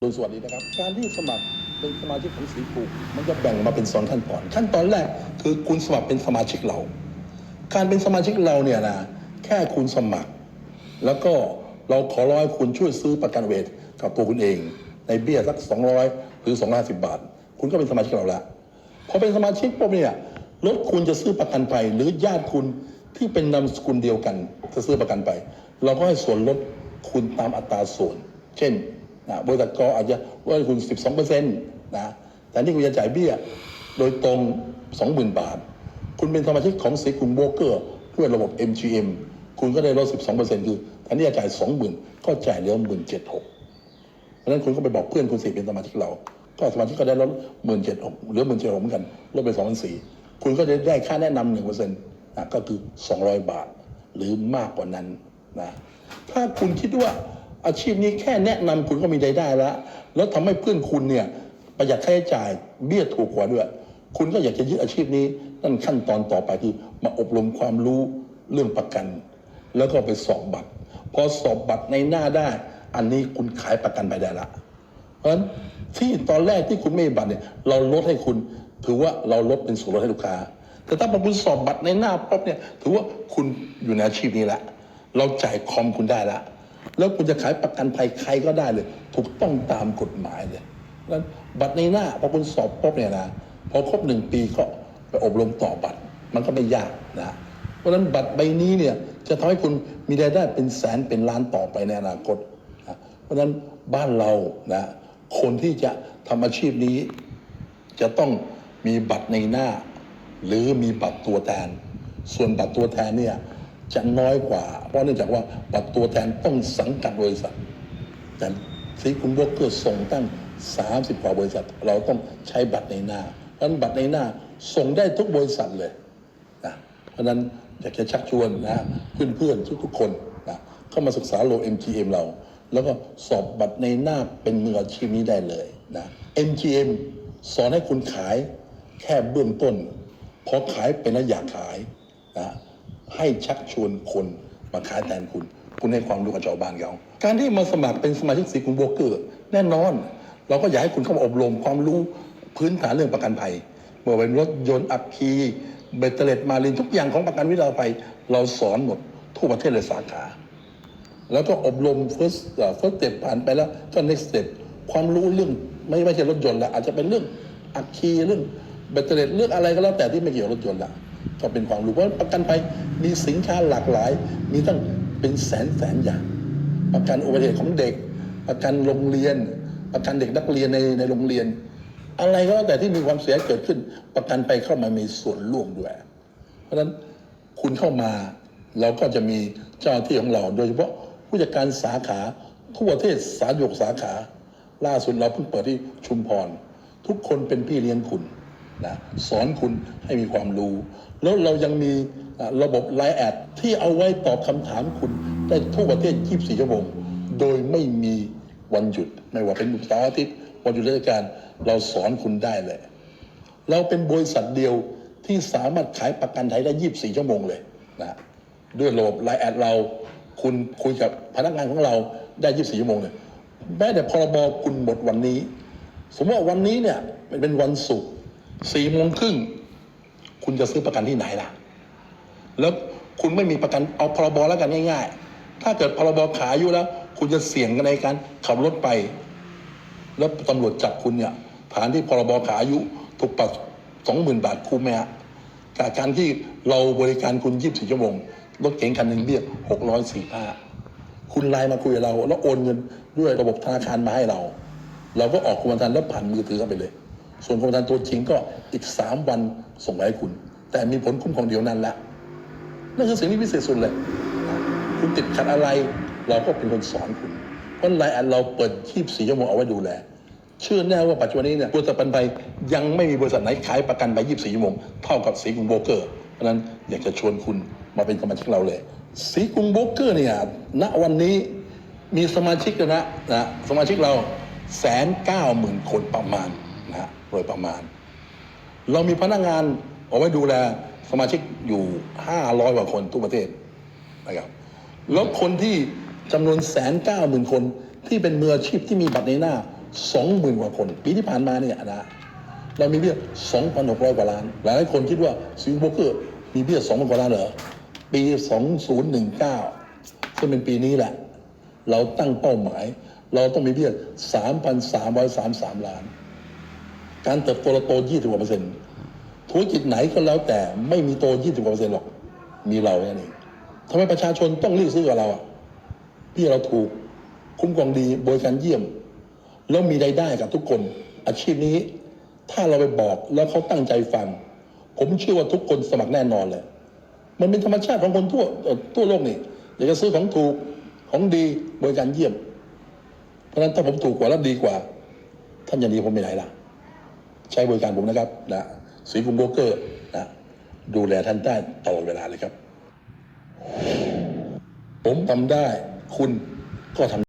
โดยสวัสดีนะครับการที่สมัครเป็นสมาชิกของสีปูมันจะแบ่งมาเป็นสองขั้นตอน ขั้นตอนแรกคือคุณสมัครเป็นสมาชิกเรา การเป็นสมาชิกเราเนี่ยนะแค่คุณสมัคร แล้วก็เราขอร้อยคุณช่วยซื้อประกันเวทกับตัวคุณเอง ในเบี้ยสัก 200 หรือ 250 บาท คุณก็เป็นสมาชิกเราละพอเป็นสมาชิกปุ๊บเนี่ยรถคุณจะซื้อประกันไปหรือญาติคุณที่เป็นนามสกุลเดียวกันจะซื้อประกันไป เราก็ให้ส่วนลดคุณตามอัตราส่วน เช่น นะบริษัทกอาจจะว่าคุณ 12เปอร์เซ็นต์นะแต่นี่คุณจะจ่ายเบี้ยโดยตรง 20,000 บาท คุณเป็นสมาชิกของสีกลุ่มโบรกเกอร์ด้วยระบบ MGM คุณก็ได้ลด 12%คือแทนที่จะจ่าย 20,000 ก็จ่ายเหลือ17,600เพราะนั้นคุณก็ไปบอกเพื่อนคุณสิเป็นสมาชิกเรา ก็สมาชิกก็ได้ลด17,600เหลือ17,600เหมือนกันลดไป2,400คุณก็จะได้ค่าแนะนำ1%นะก็คือ 200 บาท หรือมากกว่านั้นนะถ้าคุณคิดว่า อาชีพนี้แค่แนะนำคุณก็มีรายได้แล้ว แล้วทำให้เพื่อนคุณเนี่ยประหยัดค่าใช้จ่ายเบี้ยถูกกว่าด้วย คุณก็อยากจะยึดอาชีพนี้นั่นขั้นตอนต่อไปคือมาอบรมความรู้เรื่องประกัน แล้วก็ไปสอบบัตรพอสอบบัตรในหน้าได้ อันนี้คุณขายประกันไปได้ละ เพราะฉะนั้นที่ตอนแรกที่คุณไม่มีบัตรเนี่ยเราลดให้คุณถือว่าเราลดเป็นส่วนลดให้ลูกค้า แต่ถ้าพอคุณสอบบัตรในหน้าปุ๊บเนี่ยถือว่าคุณอยู่ในอาชีพนี้ล้วเราจ่ายคอมคุณได้ล้ว แล้วคุณจะขายประกันภัยใครก็ได้เลย ถูกต้องตามกฎหมายเลยเพราะฉะนั้นบัตรในหน้าพอคุณสอบปุ๊บเนี่ยนะพอครบหนึ่งปีก็ไปอบรมต่อบัตร มันก็ไม่ยากนะเพราะฉะนั้นบัตรใบนี้เนี่ยจะทำให้คุณมีรายได้เป็นแสนเป็นล้านต่อไปในอนาคตนะเพราะฉะนั้นบ้านเรานะคนที่จะทำอาชีพนี้ จะต้องมีบัตรในหน้า หรือมีบัตรตัวแทน ส่วนบัตรตัวแทนเนี่ย จะน้อยกว่า เพราะเนื่องจากว่าบัตรตัวแทนต้องสังกัดบริษัท แต่ซีคุณวอเกอร์ส่งตั้ง 30 กว่าบริษัท เราต้องใช้บัตรในหน้า เพราะนั้นบัตรในหน้าส่งได้ทุกบริษัทเลยนะเพราะฉะนั้นอยากจะชักชวนนะเพื่อนๆทุกๆคนนะเข้ามาศึกษาโล MGM เรา แล้วก็สอบบัตรในหน้าเป็นมืออาชีพนี้ได้เลยนะ MGM สอนให้คุณขายแค่เบื้องต้น พอขายเป็นแล้วอยากขายนะ ให้ชักชวนคนมาขายแทนคุณ คุณให้ความรู้กับชาวบ้านเขาการที่มาสมัครเป็นสมาชิกสีกรุงโบรกเกอร์แน่นอน เราก็อยากให้คุณเข้ามาอบรมความรู้พื้นฐานเรื่องประกันภัยเมื่อเป็นรถยนต์อัคคีเบตเตอร์เลตมาลินทุกอย่างของประกันวิทยาภัย เราสอนหมดทั่วประเทศเลยสาขา แล้วก็อบรม first เอ่อ first step ผ่านไปแล้วก็ next step ความรู้เรื่องไม่ไม่ใช่รถยนต์ละอาจจะเป็นเรื่องอัคคีเรื่องแบตเตอรี่เรื่องอะไรก็แล้วแต่ที่ไม่เกี่ยวกับรถยนต์ละ ก็เป็นความรู้เพราะประกันภัยมีสินค้าหลากหลาย มีตั้งเป็นแสนแสนอย่าง ประกันอุบัติเหตุของเด็ก ประกันโรงเรียน ประกันเด็กนักเรียนในในโรงเรียน อะไรก็แล้วแต่ที่มีความเสียหายเกิดขึ้น ประกันภัยเข้ามามีส่วนร่วมด้วย เพราะฉะนั้นคุณเข้ามาเราก็จะมีเจ้าหน้าที่ของเรา โดยเฉพาะผู้จัดการสาขาทั่วประเทศสาหยกสาขา ล่าสุดเราเพิ่งเปิดที่ชุมพร ทุกคนเป็นพี่เลี้ยงคุณ นะสอนคุณให้มีความรู้ แล้วเรายังมีระบบไลน์แอดที่เอาไว้ตอบคำถามคุณได้ทั่วประเทศ 24 ชั่วโมง โดยไม่มีวันหยุด ไม่ว่าเป็นเสาร์อาทิตย์วันหยุดราชการเราสอนคุณได้เลย เราเป็นบริษัทเดียวที่สามารถขายประกันไทยได้ 24 ชั่วโมงเลยนะด้วยระบบไลน์แอดเรา คุณคุยกับพนักงานของเราได้ 24 ชั่วโมงเลยแม้แต่พรบคุณหมดวันนี้ สมมติว่าวันนี้เนี่ยเป็นวันศุกร์ สี่โมงครึ่งคุณจะซื้อประกันที่ไหนล่ะ แล้วคุณไม่มีประกันเอาพรบแล้วกันง่าย ๆ ถ้าเกิดพรบขาอายุแล้ว คุณจะเสี่ยงกันในการขับรถไป แล้วตำรวจจับคุณเนี่ยฐานที่พรบขาอายุถูกปรับสองหมื่นบาทคุ้มไหมฮะกับการที่เราบริการคุณยี่สิบสี่ชั่วโมงรถเก๋งคันหนึ่งเบี้ยหกร้อยสี่ห้าคุณไลน์มาคุยกับเรา แล้วโอนเงินด้วยระบบธนาคารมาให้เรา เราก็ออกกรมธรรม์แล้วผ่านมือถือเข้าไปเลย ส่วนกรมธรรม์ตัวจริงก็อีกสามวันส่งไปให้คุณ แต่มีผลคุ้มของเดียวนั้นแหละนั่นคือสิ่งที่พิเศษสุดเลย คุณติดขัดอะไร เราก็เป็นคนสอนคุณ เพราะไลน์เราเปิด 24 ชั่วโมงเอาไว้ดูแล เชื่อแน่ว่าปัจจุบันนี้เนี่ยบริษัทประกันภัยยังไม่มีบริษัทไหนขายประกันไป 24 ชั่วโมงเท่ากับสีกรุงโบรกเกอร์ เพราะฉะนั้นอยากจะชวนคุณมาเป็นสมาชิกเราเลย สีกรุงโบรกเกอร์เนี่ยณวันนี้มีสมาชิกนะนะสมาชิกเราแสนเก้าหมื่นคนประมาณ โดยประมาณ เรามีพนักงานเอาไว้ดูแลสมาชิกอยู่ 500กว่าคนทั่วประเทศนะครับแล้วคนที่จำนวนแสนเก้าหมื่นคนที่เป็นมืออาชีพที่มีบัตรในหน้าสองหมื่นกว่าคน ปีที่ผ่านมาเนี่ยนะเรามีเบี้ยสองพันหกร้อยกว่าล้าน หลายคนคิดว่าสิงคโปร์มีเบี้ยสองพันกว่าล้านเหรอปีสองศูนย์หนึ่งเก้าซึ่งเป็นปีนี้แหละ เราตั้งเป้าหมาย เราต้องมีเบี้ยสามพันสามร้อยสามสามล้าน การเติบโตเราโตยี่สิบกว่าเปอร์เซ็นต์ธุรกิจไหนก็แล้วแต่ไม่มีโตยี่สิบกว่าเปอร์เซ็นต์หรอก มีเราแค่นั้เองทำไมประชาชนต้องรียกซื้อกับเราอะพี่เราถูกคุ้มครองดีบริการเยี่ยม แล้วมีรายได้กับทุกคน อาชีพนี้ ถ้าเราไปบอกแล้วเขาตั้งใจฟัง ผมเชื่อว่าทุกคนสมัครแน่นอนเลย มันเป็นธรรมชาติของคนทั่วทั่วโลกนี่อยากจะซื้อของถูกของดีบริการเยี่ยม เพราะฉะนั้นถ้าผมถูกกว่าและดีกว่า ท่านจะหนีผมไปไหนล่ะ ใช้บริการผมนะครับนะสีกุมโบรกเกอร์นะดูแลท่านได้ตลอดเวลาเลยครับ ผมทำได้คุณก็ทำ